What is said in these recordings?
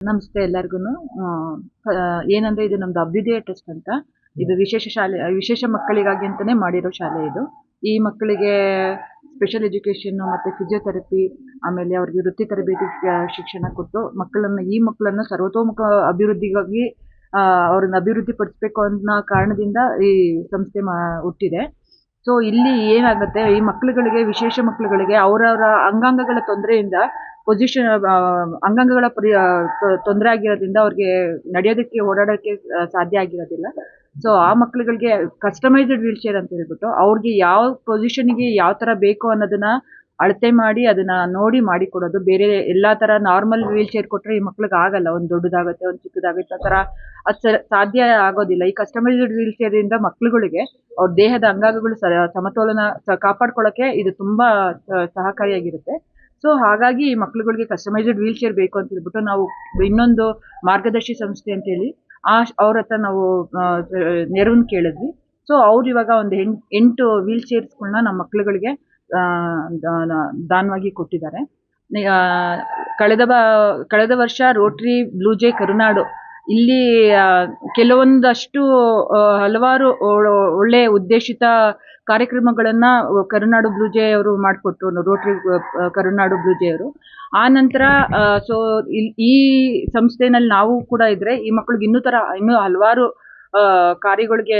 ನಮಸ್ತೆ ಎಲ್ಲರಿಗೂ ಏನಂದ್ರೆ ಇದು ನಮ್ದು ಅಭ್ಯುದಯ ಟ್ರಸ್ಟ್ ಅಂತ. ಇದು ವಿಶೇಷ ಶಾಲೆ, ವಿಶೇಷ ಮಕ್ಕಳಿಗಾಗಿ ಅಂತಾನೆ ಮಾಡಿರೋ ಶಾಲೆ ಇದು. ಈ ಮಕ್ಕಳಿಗೆ ಸ್ಪೆಷಲ್ ಎಜುಕೇಶನ್ ಮತ್ತೆ ಫಿಸಿಯೋಥೆರಪಿ ಆಮೇಲೆ ಅವ್ರಿಗೆ ವೃತ್ತಿ ತರಬೇತಿ ಶಿಕ್ಷಣ ಕೊಟ್ಟು ಮಕ್ಕಳನ್ನ, ಈ ಮಕ್ಕಳನ್ನ ಸರ್ವತೋಮುಖ ಅಭಿವೃದ್ಧಿಗಾಗಿ ಅವ್ರನ್ನ ಅಭಿವೃದ್ಧಿ ಪಡಿಸ್ಬೇಕು ಅನ್ನೋ ಕಾರಣದಿಂದ ಈ ಸಂಸ್ಥೆ ಮಾ, ಹುಟ್ಟಿದೆ. ಸೊ ಇಲ್ಲಿ ಏನಾಗುತ್ತೆ, ಈ ಮಕ್ಕಳುಗಳಿಗೆ, ವಿಶೇಷ ಮಕ್ಕಳುಗಳಿಗೆ, ಅವರವರ ಅಂಗಾಂಗಗಳ ತೊಂದರೆಯಿಂದ ಪೊಸಿಷನ್ ಅಂಗಾಂಗಗಳ ಪರಿ ತೊಂದರೆ ಆಗಿರೋದ್ರಿಂದ ಅವ್ರಿಗೆ ನಡೆಯೋದಕ್ಕೆ ಓಡಾಡೋಕ್ಕೆ ಸಾಧ್ಯ ಆಗಿರೋದಿಲ್ಲ. ಸೊ ಆ ಮಕ್ಕಳುಗಳಿಗೆ ಕಸ್ಟಮೈಸ್ಡ್ ವೀಲ್ ಚೇರ್ ಅಂತ ಹೇಳ್ಬಿಟ್ಟು, ಅವ್ರಿಗೆ ಯಾವ ಪೊಸಿಷನ್ಗೆ ಯಾವ ಥರ ಬೇಕು ಅನ್ನೋದನ್ನ ಅಳತೆ ಮಾಡಿ ಅದನ್ನ ನೋಡಿ ಮಾಡಿ ಕೊಡೋದು. ಬೇರೆ ಎಲ್ಲಾ ತರ ನಾರ್ಮಲ್ ವೀಲ್ ಚೇರ್ ಕೊಟ್ರೆ ಈ ಮಕ್ಳಿಗೆ ಆಗಲ್ಲ. ಒಂದು ದೊಡ್ಡದಾಗುತ್ತೆ, ಒಂದು ಚಿಕ್ಕದಾಗುತ್ತೆ. ಆ ಥರ ಅದು ಸಾಧ್ಯ ಆಗೋದಿಲ್ಲ. ಈ ಕಸ್ಟಮೈಸ್ಡ್ ವೀಲ್ ಇಂದ ಮಕ್ಳುಗಳಿಗೆ ಅವ್ರ ದೇಹದ ಅಂಗಾಂಗಗಳು ಸಮತೋಲನ ಸ- ಕಾಪಾಡ್ಕೊಳ್ಳೋಕೆ ಇದು ತುಂಬಾ ಸಹಕಾರಿಯಾಗಿರುತ್ತೆ. ಸೊ ಹಾಗಾಗಿ ಈ ಮಕ್ಳುಗಳಿಗೆ ಕಸ್ಟಮೈಸ್ಡ್ ವೀಲ್ ಚೇರ್ ಬೇಕು ಅಂತ ಹೇಳ್ಬಿಟ್ಟು ನಾವು ಇನ್ನೊಂದು ಮಾರ್ಗದರ್ಶಿ ಸಂಸ್ಥೆ ಅಂತ ಹೇಳಿ ಆ ಅವ್ರ ಹತ್ರ ನಾವು ನೆರವನ್ನ ಕೇಳಿದ್ವಿ. ಸೊ ಅವ್ರು ಇವಾಗ ಒಂದು ಎಂಟು ವೀಲ್ ಚೇರ್ಸ್ಗಳನ್ನ ನಮ್ಮ ಮಕ್ಳುಗಳಿಗೆ ದಾನವಾಗಿ ಕೊಟ್ಟಿದ್ದಾರೆ. ಕಳೆದ ಕಳೆದ ವರ್ಷ ರೋಟ್ರಿ ಬ್ಲೂಜೆ ಕರುನಾಡು ಇಲ್ಲಿ ಕೆಲವೊಂದಷ್ಟು ಹಲವಾರು ಒಳ್ಳೆ ಉದ್ದೇಶಿತ ಕಾರ್ಯಕ್ರಮಗಳನ್ನ ಕರುನಾಡು ಬ್ಲೂಜೆ ಅವರು ಮಾಡಿಕೊಟ್ರು ರೋಟ್ರಿ ಕರುನಾಡು ಬ್ಲೂಜೆಯವರು ಆ ನಂತರ ಸೊ ಈ ಸಂಸ್ಥೆನಲ್ಲಿ ನಾವು ಕೂಡ ಇದ್ರೆ ಈ ಮಕ್ಳಿಗೆ ಇನ್ನೂ ತರ, ಇನ್ನೂ ಹಲವಾರು ಕಾರ್ಯಗಳಿಗೆ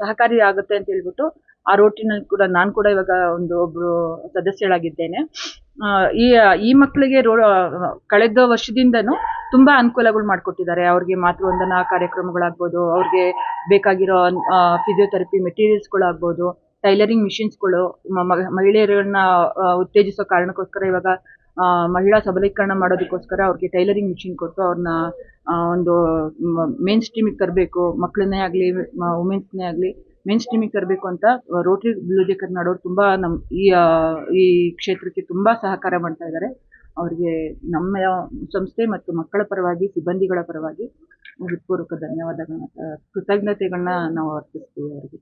ಸಹಕಾರಿ ಆಗುತ್ತೆ ಅಂತ ಹೇಳ್ಬಿಟ್ಟು ಆ ರೋಟಿನಲ್ಲಿ ಕೂಡ ನಾನು ಕೂಡ ಇವಾಗ ಒಂದು ಒಬ್ರು ಸದಸ್ಯಳಾಗಿದ್ದೇನೆ. ಈ ಈ ಮಕ್ಕಳಿಗೆ ರೋ, ಕಳೆದ ವರ್ಷದಿಂದನೂ ತುಂಬಾ ಅನುಕೂಲಗಳು ಮಾಡಿಕೊಟ್ಟಿದ್ದಾರೆ. ಅವ್ರಿಗೆ ಮಾತೃವಂದನಾ ಕಾರ್ಯಕ್ರಮಗಳಾಗ್ಬೋದು, ಅವ್ರಿಗೆ ಬೇಕಾಗಿರೋ ಫಿಸಿಯೋಥೆರಪಿ ಮೆಟೀರಿಯಲ್ಸ್ಗಳಾಗ್ಬೋದು ಟೈಲರಿಂಗ್ ಮಿಷಿನ್ಸ್ಗಳು ಮಹಿಳೆಯರನ್ನ ಉತ್ತೇಜಿಸೋ ಕಾರಣಕ್ಕೋಸ್ಕರ ಇವಾಗ ಮಹಿಳಾ ಸಬಲೀಕರಣ ಮಾಡೋದಕ್ಕೋಸ್ಕರ ಅವ್ರಿಗೆ ಟೈಲರಿಂಗ್ ಮಿಷಿನ್ ಕೊಟ್ಟು ಅವ್ರನ್ನ ಒಂದು ಮೇನ್ ಸ್ಟ್ರೀಮಿಗೆ ತರಬೇಕು. ಮಕ್ಕಳನ್ನೇ ಆಗಲಿ ವುಮೆನ್ಸ್ನೇ ಆಗಲಿ. ಮೇನ್ ಸ್ಟ್ರೀಮಿಗೆ ತರಬೇಕು ಅಂತ ರೋಟರಿ ಬ್ಲೂಜೆ ಕರ್ನಾಡೋರು ತುಂಬಾ ನಮ್ಮ ಈ ಈ ಕ್ಷೇತ್ರಕ್ಕೆ ತುಂಬಾ ಸಹಕಾರ ಮಾಡ್ತಾ ಇದ್ದಾರೆ ಅವರಿಗೆ ನಮ್ಮ ಸಂಸ್ಥೆ ಮತ್ತು ಮಕ್ಕಳ ಪರವಾಗಿ, ಸಿಬ್ಬಂದಿಗಳ ಪರವಾಗಿ, ಹೃತ್ಪೂರ್ವಕ ಧನ್ಯವಾದಗಳನ್ನ ಕೃತಜ್ಞತೆಗಳನ್ನ ನಾವು ಅರ್ಪಿಸ್ತೀವಿ ಅವರಿಗೆ.